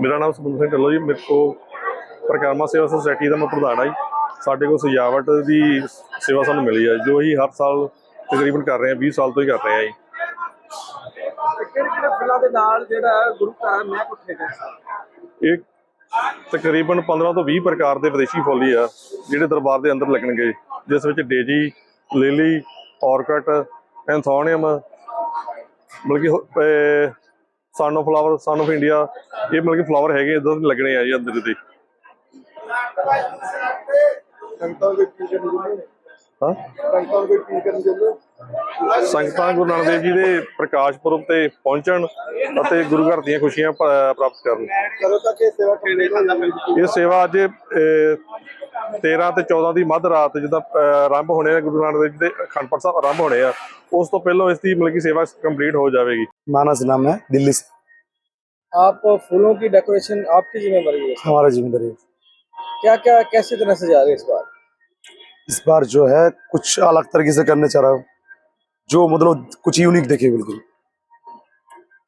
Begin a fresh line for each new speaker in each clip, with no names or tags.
ਮੇਰਾ ਨਾਮ ਸੁਖਿੰਦਰ ਸਿੰਘ ਢਿੱਲੋਂ ਜੀ ਮੇਰੇ ਕੋਲ ਪ੍ਰਕਾਰਮਾ ਸੇਵਾ ਸੁਸਾਇਟੀ ਦਾ ਮੈਂ ਪ੍ਰਧਾਨ ਹਾਂ ਜੀ। ਸਾਡੇ ਕੋਲ ਸਜਾਵਟ ਦੀ ਸੇਵਾ ਸਾਨੂੰ ਮਿਲੀ ਹੈ ਜੋ ਅਸੀਂ ਹਰ ਸਾਲ ਤਕਰੀਬਨ ਕਰ ਰਹੇ ਹਾਂ 20 ਸਾਲ ਤੋਂ ਹੀ ਕਰ ਰਹੇ ਹਾਂ ਜੀ।
ਕਿਹੜੇ ਕਿਹੜੇ ਫੁੱਲਾਂ ਦੇ ਨਾਲ ਜਿਹੜਾ ਹੈ ਗੁਰੂ ਘਰ ਮਹਿਕ ਉੱਠੇਗਾ
ਇਹ ਤਕਰੀਬਨ 15 ਤੋਂ 20 ਪ੍ਰਕਾਰ ਦੇ ਵਿਦੇਸ਼ੀ ਫੁੱਲ ਹੀ ਆ ਜਿਹੜੇ ਦਰਬਾਰ ਦੇ ਅੰਦਰ ਲੱਗਣਗੇ। ਜਿਸ ਵਿੱਚ ਡੇਜੀ ਲਿਲੀ ਔਰਕਟ ਐਂਥੋਨੀਅਮ ਮਤਲਬ ਕਿ son of flower son of India ਇਹ ਮਤਲਬ ਕਿ ਫਲਾਵਰ ਹੈਗੇ, ਇਦਾਂ ਦੇ ਲੱਗਣੇ ਆ ਜੀ ਅੰਦਰ ਦੇ।
ਸੰਗਤਾਂ ਕੋਈ ਕੀ
ਹਾਂ
ਸੰਗਤਾਂ ਕੋਈ ਕੀ ਕਰਨ ਜੁਲੇ
ਸੰਗਤਾਂ ਗੁਰੂ ਨਾਨਕ ਦੇਵ ਜੀ ਦੇ ਪ੍ਰਕਾਸ਼ ਪੁਰਬ ਤੇ ਪਹੁੰਚਣ ਅਤੇ ਗੁਰੂ ਘਰ ਦੀਆਂ ਖੁਸ਼ੀਆਂ ਪ- ਪ੍ਰਾਪਤ ਕਰਨ
ਕਰੋ ਤਾਂ ਕਿ ਸੇਵਾ ਕਿਹੜੇ
ਇਹ ਸੇਵਾ ਅੱਜ ਅਹ, 13 ਤੇ 14 ਦੀ ਮੱਧ ਰਾਤ ਜਿੱਦਾਂ ਅਹ, ਆਰੰਭ ਹੋਣੇ ਆ ਗੁਰੂ ਨਾਨਕ ਦੇਵ ਜੀ ਦੇ ਅਖੰਡ ਪਾਠ ਸਾਹਿਬ ਆਰੰਭ ਹੋਣੇ ਆ ਉਸ ਤੋਂ ਪਹਿਲਾਂ ਇਸ ਦੀ ਮਤਲਬ ਕਿ ਸੇਵਾ ਕੰਪਲੀਟ ਹੋ ਜਾਵੇਗੀ
मानस नाम है दिल्ली से
आप फूलों की डेकोरेशन आपकी जिम्मेदारी है
हमारा जिम्मेदारी है
क्या क्या कैसे तरह से जा रहे हैं इस बार
इस बार जो है कुछ अलग तरीके से करने चाह रहा हूँ। जो मतलब कुछ यूनिक देखे बिल्कुल।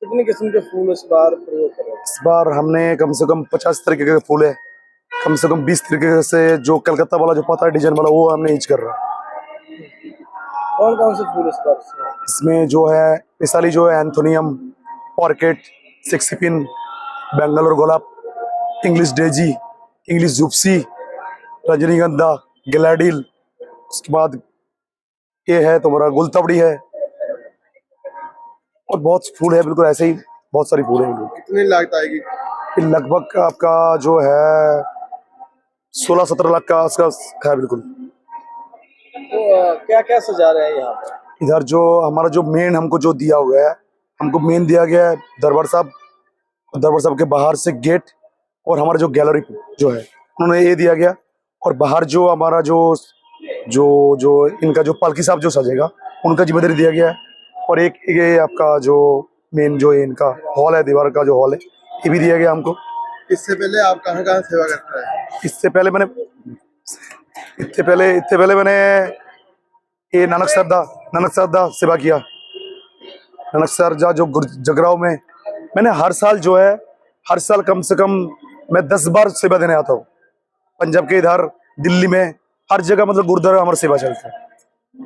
कितनी किस्म के फूल इस बार प्रयोग कर? रहे हैं
इस बार हमने कम से कम पचास तरीके के फूल है। कम से कम बीस तरीके से जो कलकत्ता वाला जो पता है डिज़ाइन वाला वो हमने यूज़ कर रहा है।
कौन कौन से फूल इस बार इसमें?
जो है मिसाली जो है एंथोनियम ऑर्किड सिक्सिपिन बेंगलोर गोलाप इंग्लिश डेजी इंग्लिश जुप्सी रजनीगंधा ग्लैडिल उसके बाद ये है तुम्हारा गुलतबड़ी है। और बहुत फूल है बिल्कुल ऐसे ही बहुत सारी फूल है।
कितनी लागत आएगी?
लगभग आपका जो है सोलह सत्रह लाख का आसपास है बिल्कुल।
तो क्या क्या सजा रहे हैं यहाँ पर?
इधर जो हमारा जो मेन हमको जो दिया हुआ है हमको मेन दिया गया है दरबार साहब। दरबार साहब के बाहर से गेट और हमारा जो गैलरी जो है उन्होंने ये दिया गया। और बाहर जो हमारा जो जो जो इनका जो पालकी साहब जो सजेगा उनका ज़िम्मेदारी दिया गया है। और एक ये आपका जो मेन जो इनका हॉल है दीवार का जो हॉल है ये भी दिया गया हमको।
इससे पहले आप कहाँ कहाँ सेवा करते हैं?
इससे पहले मैंने इससे पहले इससे पहले मैंने ये नानक सरदा नानक सरदा सेवा किया। नानक सरदा जो गुर- जगराव में मैंने हर साल जो है हर साल कम से कम मैं दस बार सेवा देने आता हूँ। पंजाब के इधर दिल्ली में हर जगह मतलब गुरुद्वारा हमारा सेवा चलता है।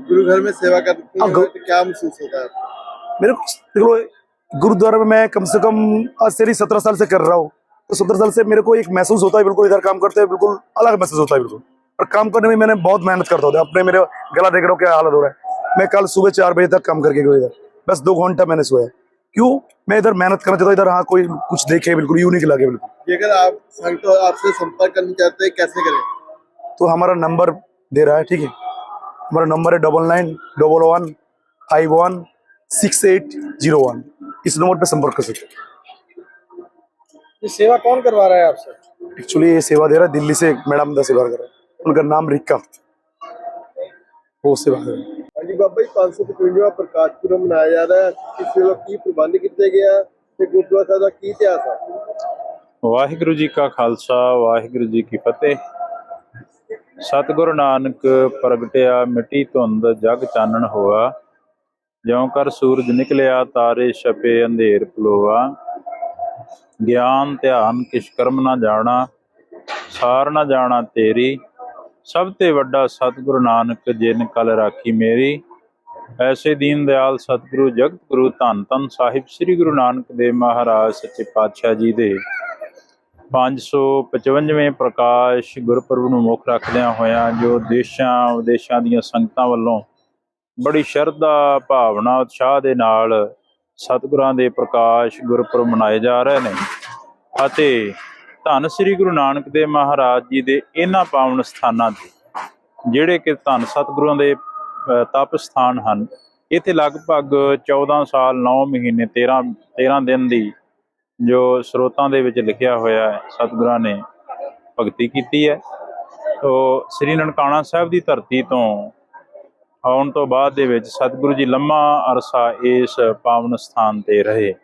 गुरु घर में सेवा करते
हाँ, गु-
क्या महसूस होता है? आपको?
मेरे को देखो गुरुद्वारा में मैं कम से कम आज से नहीं सत्रह साल से कर रहा हूँ। तो सत्रह साल से मेरे को एक महसूस होता है बिल्कुल इधर काम करते हैं बिल्कुल अलग महसूस होता है बिल्कुल। और काम करने में मैंने बहुत मेहनत करता होता है। अपने मेरे गला देख रहा हूँ क्या हालत हो रहा है। मैं कल सुबह चार बजे तक काम करके गया इधर। बस दो घंटा मैंने सोया। क्यों? मैं इधर मेहनत करना चाहता हूँ इधर हाँ कोई कुछ देखे बिल्कुल यूनिक लगे बिल्कुल।
अगर आप आपसे संपर्क करना चाहते हैं कैसे करें?
तो हमारा नंबर दे रहा है ठीक है हमारा नंबर है double nine double one five one six eight zero one इस नंबर पे संपर्क कर सकते हैं
ये सेवा कौन करवा रहा है आपसे
एक्चुअली ये सेवा दे रहा है दिल्ली से एक मैडम ਦਾ सेवा कर रहा है उनका नाम रिक्का वो सेवा कर रहे हैं
ਹਾਂਜੀ ਬਾਬਾ ਜੀ 555ਵਾਂ ਪ੍ਰਕਾਸ਼ ਪੁਰਬ ਮਨਾਇਆ ਜਾ ਰਿਹਾ ਹੈ ਇਸ ਵੇਲੇ ਕੀ ਪ੍ਰਬੰਧ ਕੀਤੇ ਗਏ ਆ ਤੇ ਗੁਰਦੁਆਰਾ ਸਾਹਿਬ ਦਾ ਕੀ ਇਤਿਹਾਸ ਹੈ
ਵਾਹਿਗੁਰੂ ਜੀ ਕਾ ਖਾਲਸਾ ਵਾਹਿਗੁਰੂ ਜੀ ਕੀ ਫਤਿਹ ਸਤਿਗੁਰੂ ਨਾਨਕ ਪ੍ਰਗਟਿਆ, ਮਿੱਟੀ ਧੁੰਦ ਜਗ ਚਾਨਣ ਹੋਆ। ਜਿਉ ਕਰ ਸੂਰਜ ਨਿਕਲਿਆ, ਤਾਰੇ ਛਪੇ, ਅੰਧੇਰ ਪਲੋਆ ਗਿਆਨ, ਧਿਆਨ ਕਿਛ ਕਰਮ ਨਾ ਜਾਣਾ, ਸਾਰ ਨਾ ਜਾਣਾ ਤੇਰੀ। ਸਭ ਤੇ ਵੱਡਾ ਸਤਿਗੁਰੂ ਨਾਨਕ, ਜਿਨ ਕਲ ਰਾਖੀ ਮੇਰੀ। ਐਸੇ ਦੀਨ ਦਿਆਲ ਸਤਿਗੁਰੂ, ਜਗਤ ਗੁਰੂ ਧੰਨ ਧੰਨ ਸਾਹਿਬ, ਸ੍ਰੀ ਗੁਰੂ ਨਾਨਕ ਦੇਵ ਮਹਾਰਾਜ, ਸੱਚੇ ਪਾਤਸ਼ਾਹ ਜੀ ਦੇ। 555ਵੇਂ ਪ੍ਰਕਾਸ਼ ਗੁਰਪੁਰਬ ਨੂੰ ਮੁੱਖ ਰੱਖਦਿਆਂ ਹੋਇਆਂ ਜੋ ਦੇਸ਼ਾਂ ਵਿਦੇਸ਼ਾਂ ਦੀਆਂ ਸੰਗਤਾਂ ਵੱਲੋਂ ਬੜੀ ਸ਼ਰਧਾ, ਭਾਵਨਾ, ਉਤਸ਼ਾਹ ਦੇ ਨਾਲ ਸਤਿਗੁਰਾਂ ਦੇ ਪ੍ਰਕਾਸ਼ ਗੁਰਪੁਰਬ ਮਨਾਏ ਜਾ ਰਹੇ ਨੇ ਅਤੇ ਧੰਨ ਸ੍ਰੀ ਗੁਰੂ ਨਾਨਕ ਦੇਵ ਮਹਾਰਾਜ ਜੀ ਦੇ ਇਹਨਾਂ ਪਾਵਨ ਸਥਾਨਾਂ ਤੇ, ਜਿਹੜੇ ਕਿ ਧੰਨ ਸਤਿਗੁਰਾਂ ਦੇ ਤਪ ਸਥਾਨ ਹਨ, ਇੱਥੇ ਲਗਭਗ 14 ਸਾਲ 9 ਮਹੀਨੇ 13 13 ਦਿਨ ਦੀ ਜੋ ਸਰੋਤਾਂ ਦੇ ਵਿੱਚ ਲਿਖਿਆ ਹੋਇਆ ਹੈ, ਸਤਿਗੁਰਾਂ ਨੇ ਭਗਤੀ ਕੀਤੀ ਹੈ। ਤੋ ਸ੍ਰੀ ਨਨਕਾਣਾ ਸਾਹਿਬ ਦੀ ਧਰਤੀ ਤੋਂ ਆਉਣ ਤੋਂ ਬਾਅਦ ਦੇ ਵਿੱਚ ਸਤਿਗੁਰੂ ਜੀ ਲੰਮਾ ਅਰਸਾ ਇਸ ਪਾਵਨ ਸਥਾਨ ਤੇ ਰਹੇ।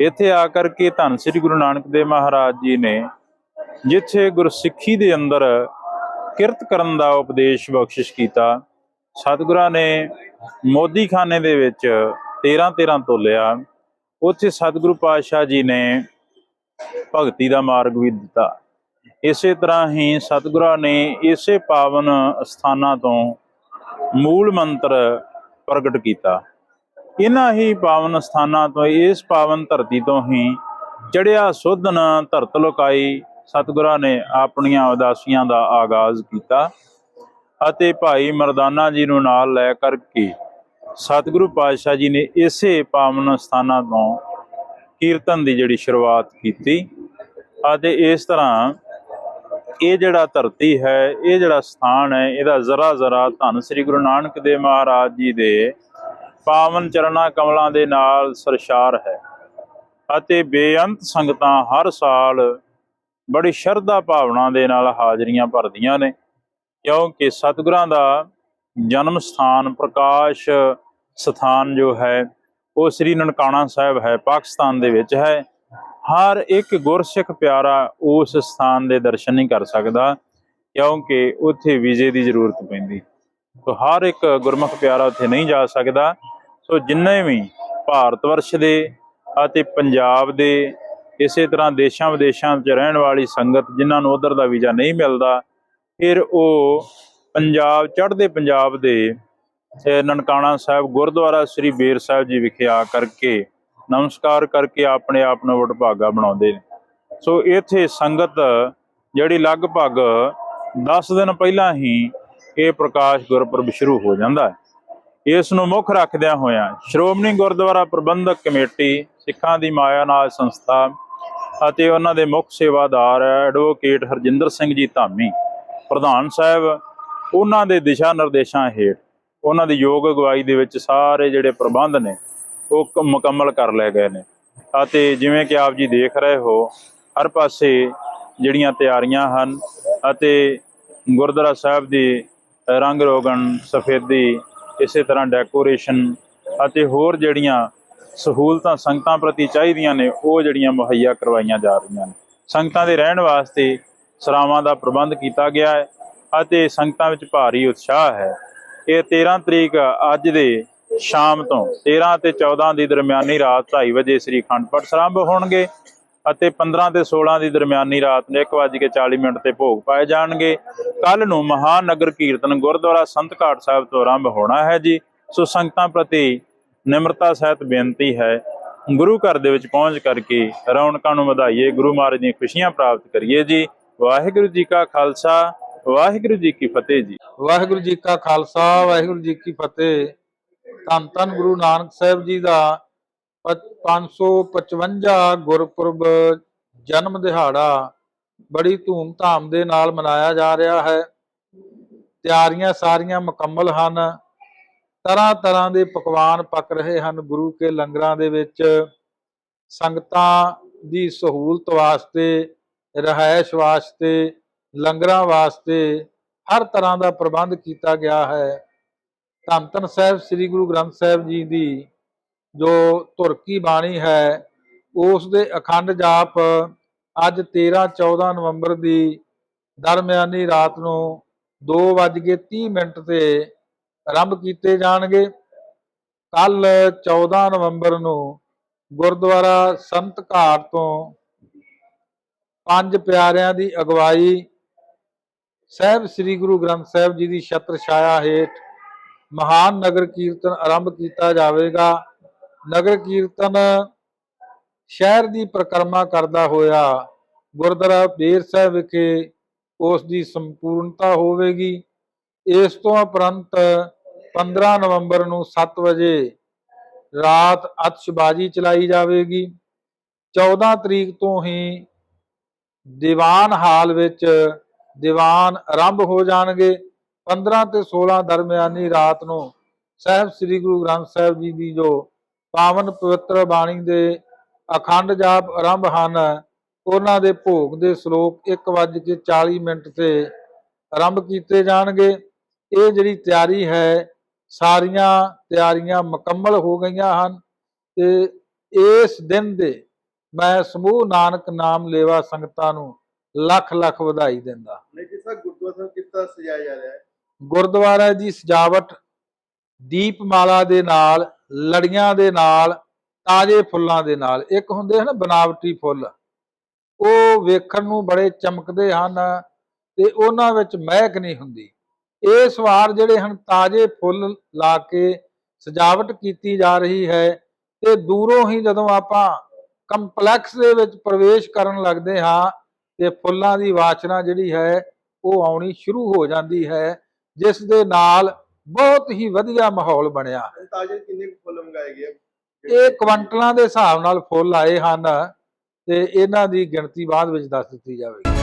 ਇੱਥੇ ਆ ਕਰਕੇ ਧੰਨ ਸ੍ਰੀ ਗੁਰੂ ਨਾਨਕ ਦੇਵ ਮਹਾਰਾਜ ਜੀ ਨੇ ਜਿੱਥੇ ਗੁਰਸਿੱਖੀ ਦੇ ਅੰਦਰ ਕਿਰਤ ਕਰਨ ਦਾ ਉਪਦੇਸ਼ ਬਖਸ਼ਿਸ਼ ਕੀਤਾ, ਸਤਿਗੁਰਾਂ ਨੇ ਮੋਦੀਖਾਨੇ ਦੇ ਵਿੱਚ 13 13 ਤੋਲਿਆ। ਉੱਥੇ ਸਤਿਗੁਰੂ ਪਾਤਸ਼ਾਹ ਜੀ ਨੇ ਭਗਤੀ ਦਾ ਮਾਰਗ ਵੀ ਦਿੱਤਾ। ਇਸੇ ਤਰ੍ਹਾਂ ਹੀ ਸਤਿਗੁਰਾਂ ਨੇ ਇਸੇ ਪਾਵਨ ਸਥਾਨਾਂ ਤੋਂ ਮੂਲ ਮੰਤਰ ਪ੍ਰਗਟ ਕੀਤਾ। ਇਹਨਾਂ ਹੀ ਪਾਵਨ ਸਥਾਨਾਂ ਤੋਂ, ਇਸ ਪਾਵਨ ਧਰਤੀ ਤੋਂ ਹੀ ਚੜਿਆ ਸੁਧਨ ਧਰਤ ਲੋਕਾਈ ਸਤਿਗੁਰਾਂ ਨੇ ਆਪਣੀਆਂ ਉਦਾਸੀਆਂ ਦਾ ਆਗਾਜ਼ ਕੀਤਾ ਅਤੇ ਭਾਈ ਮਰਦਾਨਾ ਜੀ ਨੂੰ ਨਾਲ ਲੈ ਕਰਕੇ ਸਤਿਗੁਰੂ ਪਾਤਸ਼ਾਹ ਜੀ ਨੇ ਇਸੇ ਪਾਵਨ ਸਥਾਨਾਂ ਤੋਂ ਕੀਰਤਨ ਦੀ ਜਿਹੜੀ ਸ਼ੁਰੂਆਤ ਕੀਤੀ ਅਤੇ ਇਸ ਤਰ੍ਹਾਂ ਇਹ ਜਿਹੜਾ ਧਰਤੀ ਹੈ, ਇਹ ਜਿਹੜਾ ਸਥਾਨ ਹੈ, ਇਹਦਾ ਜ਼ਰਾ ਜ਼ਰਾ ਧੰਨ ਸ੍ਰੀ ਗੁਰੂ ਨਾਨਕ ਦੇਵ ਮਹਾਰਾਜ ਜੀ ਦੇ ਪਾਵਨ ਚਰਣਾ ਕਮਲਾਂ ਦੇ ਨਾਲ ਸਰਸ਼ਾਰ ਹੈ ਅਤੇ ਬੇਅੰਤ ਸੰਗਤਾਂ ਹਰ ਸਾਲ ਬੜੀ ਸ਼ਰਧਾ ਭਾਵਨਾ ਦੇ ਨਾਲ ਹਾਜ਼ਰੀਆਂ ਭਰਦੀਆਂ ਨੇ ਕਿਉਂਕਿ ਸਤਿਗੁਰਾਂ ਦਾ ਜਨਮ ਸਥਾਨ ਪ੍ਰਕਾਸ਼ ਸਥਾਨ ਜੋ ਹੈ, ਉਹ ਸ੍ਰੀ ਨਨਕਾਣਾ ਸਾਹਿਬ ਹੈ, ਪਾਕਿਸਤਾਨ ਦੇ ਵਿੱਚ ਹੈ। ਹਰ ਇੱਕ ਗੁਰਸਿੱਖ ਪਿਆਰਾ ਉਸ ਸਥਾਨ ਦੇ ਦਰਸ਼ਨ ਨਹੀਂ ਕਰ ਸਕਦਾ, ਕਿਉਂਕਿ ਉੱਥੇ ਵੀਜ਼ੇ ਦੀ ਜ਼ਰੂਰਤ ਪੈਂਦੀ। ਸੋ ਹਰ ਇੱਕ ਗੁਰਮੁਖ ਪਿਆਰਾ ਉੱਥੇ ਨਹੀਂ ਜਾ ਸਕਦਾ। ਸੋ ਜਿੰਨੇ ਵੀ ਭਾਰਤ ਵਰਸ਼ ਦੇ ਅਤੇ ਪੰਜਾਬ ਦੇ ਇਸੇ ਤਰ੍ਹਾਂ ਦੇਸ਼ਾਂ ਵਿਦੇਸ਼ਾਂ 'ਚ ਰਹਿਣ ਵਾਲੀ ਸੰਗਤ ਜਿਨ੍ਹਾਂ ਨੂੰ ਉਧਰ ਦਾ ਵੀਜ਼ਾ ਨਹੀਂ ਮਿਲਦਾ, ਫਿਰ ਉਹ ਪੰਜਾਬ, ਚੜ੍ਹਦੇ ਪੰਜਾਬ ਦੇ ਇਹ ਨਨਕਾਣਾ ਸਾਹਿਬ ਗੁਰਦੁਆਰਾ ਸ੍ਰੀ ਬੇਰ ਸਾਹਿਬ ਜੀ ਵਿਖੇ ਆ ਕਰਕੇ ਨਮਸਕਾਰ ਕਰਕੇ ਆਪਣੇ ਆਪ ਨੂੰ ਵਡਭਾਗਾ ਬਣਾਉਂਦੇ ਨੇ। ਸੋ ਇੱਥੇ ਸੰਗਤ ਜਿਹੜੀ ਲਗਭਗ 10 ਦਿਨ ਪਹਿਲਾਂ ਹੀ ਇਹ ਪ੍ਰਕਾਸ਼ ਗੁਰਪੁਰਬ ਸ਼ੁਰੂ ਹੋ ਜਾਂਦਾ ਹੈ। ਇਸ ਨੂੰ ਮੁੱਖ ਰੱਖਦਿਆਂ ਹੋਇਆਂ ਸ਼੍ਰੋਮਣੀ ਗੁਰਦੁਆਰਾ ਪ੍ਰਬੰਧਕ ਕਮੇਟੀ, ਸਿੱਖਾਂ ਦੀ ਮਾਇਆ ਮਾਇਆਨਾਥ ਸੰਸਥਾ ਅਤੇ ਉਹਨਾਂ ਦੇ ਮੁੱਖ ਸੇਵਾਦਾਰ ਐਡਵੋਕੇਟ ਹਰਜਿੰਦਰ ਸਿੰਘ ਜੀ ਧਾਮੀ, ਪ੍ਰਧਾਨ ਸਾਹਿਬ, ਉਹਨਾਂ ਦੇ ਦਿਸ਼ਾ ਨਿਰਦੇਸ਼ਾਂ ਹੇਠ ਉਹਨਾਂ ਦੀ ਯੋਗ ਅਗਵਾਈ ਦੇ ਵਿੱਚ ਸਾਰੇ ਜਿਹੜੇ ਪ੍ਰਬੰਧ ਨੇ, ਉਹ ਮੁਕੰਮਲ ਕਰ ਲਏ ਗਏ ਨੇ। ਅਤੇ ਜਿਵੇਂ ਕਿ ਆਪ ਜੀ ਦੇਖ ਰਹੇ ਹੋ, ਹਰ ਪਾਸੇ ਜਿਹੜੀਆਂ ਤਿਆਰੀਆਂ ਹਨ ਅਤੇ ਗੁਰਦੁਆਰਾ ਸਾਹਿਬ ਦੀ ਰੰਗ ਰੋਗਨ, ਸਫੇਦੀ, ਇਸੇ ਤਰ੍ਹਾਂ ਡੈਕੋਰੇਸ਼ਨ ਅਤੇ ਹੋਰ ਜਿਹੜੀਆਂ ਸਹੂਲਤਾਂ, ਸੰਗਤਾਂ ਪ੍ਰਤੀ ਚਾਹੀਦੀਆਂ ਨੇ, ਉਹ ਜਿਹੜੀਆਂ ਮੁਹੱਈਆ ਕਰਵਾਈਆਂ ਜਾ ਰਹੀਆਂ ਨੇ। ਸੰਗਤਾਂ ਦੇ ਰਹਿਣ ਵਾਸਤੇ ਸਰਾਵਾਂ ਦਾ ਪ੍ਰਬੰਧ ਕੀਤਾ ਗਿਆ ਹੈ ਅਤੇ ਸੰਗਤਾਂ ਵਿੱਚ ਭਾਰੀ ਉਤਸ਼ਾਹ ਹੈ। ਇਹ 13 ਤਰੀਕ ਅੱਜ ਦੇ ਸ਼ਾਮ ਤੋਂ 13 ਤੇ 14 ਦੀ ਦਰਮਿਆਨੀ ਰਾਤ 2:30 ਵਜੇ ਸ੍ਰੀ ਅਖੰਡ ਪਾਠ ਆਰੰਭ ਹੋਣਗੇ ਅਤੇ 15 ਤੇ 16 ਦੀ ਦਰਮਿਆਨੀ ਰਾਤ ਨੂੰ 1:40 ਮਿੰਟ ਤੇ ਭੋਗ ਪਾਏ ਜਾਣਗੇ। ਕੱਲ ਨੂੰ ਮਹਾਨਗਰ ਕੀਰਤਨ ਗੁਰਦੁਆਰਾ ਸੰਤ ਘਾਟ ਸਾਹਿਬ ਤੋਂ ਆਰੰਭ ਹੋਣਾ ਹੈ ਜੀ। ਸੋ ਸੰਗਤਾਂ ਪ੍ਰਤੀ ਨਿਮਰਤਾ ਸਹਿਤ ਬੇਨਤੀ ਹੈ, ਗੁਰੂ ਘਰ ਦੇ ਵਿੱਚ ਪਹੁੰਚ ਕਰਕੇ ਰੌਣਕਾਂ ਨੂੰ ਵਧਾਈਏ, ਗੁਰੂ ਮਹਾਰਾਜ ਦੀਆਂ ਖੁਸ਼ੀਆਂ ਪ੍ਰਾਪਤ ਕਰੀਏ ਜੀ। ਵਾਹਿਗੁਰੂ ਜੀ ਕਾ ਖਾਲਸਾ, ਵਾਹਿਗੁਰੂ ਜੀ ਕੀ ਫਤਿਹ ਜੀ।
ਵਾਹਿਗੁਰੂ ਜੀ ਕਾ ਖਾਲਸਾ, ਵਾਹਿਗੁਰੂ ਜੀ ਕੀ ਫਤਿਹ। ਧੰਨ ਧੰਨ ਗੁਰੂ ਨਾਨਕ ਸਾਹਿਬ ਜੀ ਦਾ ਪ- 555 ਗੁਰਪੁਰਬ ਜਨਮ ਦਿਹਾੜਾ ਬੜੀ ਧੂਮ-ਧਾਮ ਦੇ ਨਾਲ ਮਨਾਇਆ ਜਾ ਰਿਹਾ ਹੈ। ਤਿਆਰੀਆਂ ਸਾਰੀਆਂ ਮੁਕੰਮਲ ਹਨ। ਤਰ੍ਹਾਂ ਤਰ੍ਹਾਂ ਦੇ ਪਕਵਾਨ ਪੱਕ ਰਹੇ ਹਨ ਗੁਰੂ ਕੇ ਲੰਗਰਾਂ ਦੇ ਵਿੱਚ। ਸੰਗਤਾਂ ਦੀ ਸਹੂਲਤ ਵਾਸਤੇ, ਰਿਹਾਇਸ਼ ਵਾਸਤੇ, ਲੰਗਰਾਂ ਵਾਸਤੇ ਹਰ ਤਰ੍ਹਾਂ ਦਾ ਪ੍ਰਬੰਧ ਕੀਤਾ ਗਿਆ ਹੈ। ਧੰਨ ਧੰਨ ਸਾਹਿਬ, ਸ੍ਰੀ ਗੁਰੂ ਗ੍ਰੰਥ ਸਾਹਿਬ ਜੀ ਦੀ ਜੋ ਤੁਰਕੀ ਬਾਣੀ ਹੈ, ਉਸ ਦੇ ਅਖੰਡ ਜਾਪ ਅੱਜ 13 14 ਨਵੰਬਰ ਦੀ ਦਰਮਿਆਨੀ ਰਾਤ ਨੂੰ 2:30 ਮਿੰਟ ਤੇ ਆਰੰਭ ਕੀਤੇ ਜਾਣਗੇ। ਕੱਲ 14 ਨਵੰਬਰ ਨੂੰ ਗੁਰਦੁਆਰਾ ਸੰਤ ਘਾਟ ਤੋਂ ਪੰਜ ਪਿਆਰਿਆਂ ਦੀ ਅਗਵਾਈ ਸਾਹਿਬ, ਸ੍ਰੀ ਗੁਰੂ ਗ੍ਰੰਥ ਸਾਹਿਬ ਜੀ ਦੀ ਛਤਰ ਛਾਇਆ ਹੇਠ ਮਹਾਨ ਨਗਰ ਕੀਰਤਨ ਆਰੰਭ ਕੀਤਾ ਜਾਵੇਗਾ। ਨਗਰ ਕੀਰਤਨ ਸ਼ਹਿਰ ਦੀ ਪ੍ਰਕਰਮਾ ਕਰਦਾ ਹੋਇਆ ਗੁਰਦੁਆਰਾ ਬੇਰ ਸਾਹਿਬ ਵਿਖੇ ਉਸ ਦੀ ਸੰਪੂਰਨਤਾ ਹੋਵੇਗੀ। ਇਸ ਤੋਂ ਉਪਰੰਤ 15 ਨਵੰਬਰ ਨੂੰ 7 ਵਜੇ ਰਾਤ ਅਤਸ਼ਬਾਜ਼ੀ ਚਲਾਈ ਜਾਵੇਗੀ। 14 ਤਰੀਕ ਤੋਂ ਹੀ ਦੀਵਾਨ ਹਾਲ ਵਿੱਚ ਦੀਵਾਨ ਆਰੰਭ ਹੋ ਜਾਣਗੇ। 15 ਤੇ 16 ਦਰਮਿਆਨੀ ਰਾਤ ਨੂੰ ਸਾਹਿਬ ਸ੍ਰੀ ਗੁਰੂ ਗ੍ਰੰਥ ਸਾਹਿਬ ਜੀ ਦੀ ਜੋ ਪਾਵਨ ਪਵਿੱਤਰ ਬਾਣੀ ਦੇ ਅਖੰਡ ਜਾਪ ਆਰੰਭ ਹਨ, ਉਹਨਾਂ ਦੇ ਭੋਗ ਦੇ ਸ਼ਲੋਕ 1:40 ਮਿੰਟ ਤੇ ਆਰੰਭ ਕੀਤੇ ਜਾਣਗੇ। ਇਹ ਜਿਹੜੀ ਤਿਆਰੀ ਹੈ, ਸਾਰੀਆਂ ਤਿਆਰੀਆਂ ਮੁਕੰਮਲ ਹੋ ਗਈਆਂ ਹਨ ਤੇ ਇਸ ਦਿਨ ਦੇ ਮੈਂ ਸਮੂਹ ਨਾਨਕ ਨਾਮ ਲੇਵਾ ਸੰਗਤਾਂ ਨੂੰ ਲੱਖ ਲੱਖ ਵਧਾਈ ਦਿੰਦਾ।
ਨਹੀਂ ਜਿਸ ਤਰ੍ਹਾਂ ਗੁਰਦੁਆਰਾ ਸਾਹਿਬ ਕਿਸ ਤਰ੍ਹਾਂ ਸਜਾਇਆ ਜਾ ਰਿਹਾ ਹੈ?
ਗੁਰਦੁਆਰਾ ਦੀ ਸਜਾਵਟ ਦੀਪਮਾਲਾ ਦੇ ਨਾਲ ਲੜੀਆਂ ਦੇ ਨਾਲ ਤਾਜ਼ੇ ਫੁੱਲਾਂ ਦੇ ਨਾਲ। ਇੱਕ ਹੁੰਦੇ ਹਨ ਬਨਾਵਟੀ ਫੁੱਲ ਉਹ ਵੇਖਣ ਨੂੰ ਬੜੇ ਚਮਕਦੇ ਹਨ ਤੇ ਉਹਨਾਂ ਵਿੱਚ ਮਹਿਕ ਨਹੀਂ ਹੁੰਦੀ। ਇਸ ਵਾਰ ਜਿਹੜੇ ਹਨ ਤਾਜ਼ੇ ਫੁੱਲ ਲਾ ਕੇ ਸਜਾਵਟ ਕੀਤੀ ਜਾ ਰਹੀ ਹੈ ਤੇ ਦੂਰੋਂ ਹੀ ਜਦੋਂ ਆਪਾਂ ਕੰਪਲੈਕਸ ਦੇ ਵਿੱਚ ਪ੍ਰਵੇਸ਼ ਕਰਨ ਲੱਗਦੇ ਹਾਂ ਤੇ ਫੁੱਲਾਂ ਦੀ ਵਾਸ਼ਨਾ ਜਿਹੜੀ ਹੈ ਉਹ ਆਉਣੀ ਸ਼ੁਰੂ ਹੋ ਜਾਂਦੀ ਹੈ ਜਿਸ ਦੇ ਨਾਲ ਬਹੁਤ ਹੀ ਵਧੀਆ ਮਾਹੌਲ ਬਣਿਆ
ਕਿੰਨੇ ਫੁੱਲ ਮੰਗਾਏ ਗਏ?
ਇਹ ਕੁਆਂਟਲਾਂ ਦੇ ਹਿਸਾਬ ਨਾਲ ਫੁੱਲ ਆਏ ਹਨ ਤੇ ਇਹਨਾਂ ਦੀ ਗਿਣਤੀ ਬਾਅਦ ਵਿੱਚ ਦੱਸ ਦਿੱਤੀ ਜਾਵੇਗੀ